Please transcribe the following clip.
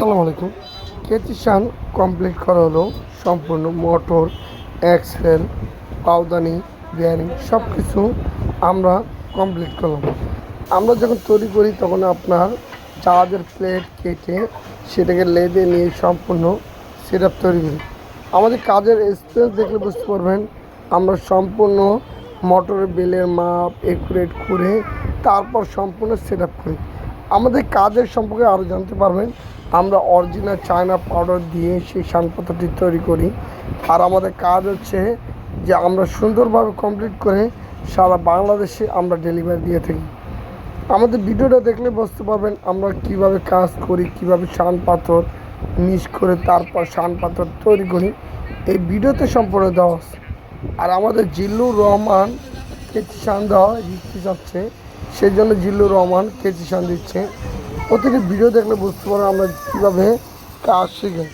আসসালামু আলাইকুম। কেচিসান কমপ্লিট করা হলো সম্পূর্ণ মোটর এক্সেল পাউদানি বিয়ারিং সব কিছু আমরা কমপ্লিট করলাম। আমরা যখন তৈরি করি তখন আপনার জাহাজের প্লেট কেটে সেটাকে লেদে নিয়ে সম্পূর্ণ সেট তৈরি করি। আমাদের কাজের স্পেস দেখলে বুঝতে পারবেন, আমরা সম্পূর্ণ মোটরের বেলের মাপ একুরেট করে তারপর সম্পূর্ণ সেট করি। আমাদের কাজের সম্পর্কে আরও জানতে পারবেন আমরা অরিজিনাল চায়না পাউডার দিয়ে সেই শানপাতাটি তৈরি করি। আর আমাদের কাজ হচ্ছে যে আমরা সুন্দরভাবে কমপ্লিট করে সারা বাংলাদেশে আমরা ডেলিভারি দিয়ে থাকি। আমাদের ভিডিওটা দেখলে বুঝতে পারবেন আমরা কীভাবে কাজ করি, কীভাবে শান পাথর মিক্স করে তারপর শান পাথর তৈরি করি। এই ভিডিওতে সম্পূর্ণ দেওয়া। আর আমাদের জিল্লুর রহমান কেচি শান দেওয়া দিতে যাচ্ছে সেই জন্য জিল্লুর রহমান কেচি শান দিচ্ছে। প্রতিটি ভিডিও দেখলে বুঝতে পারো আমরা কীভাবে কাজ শিখে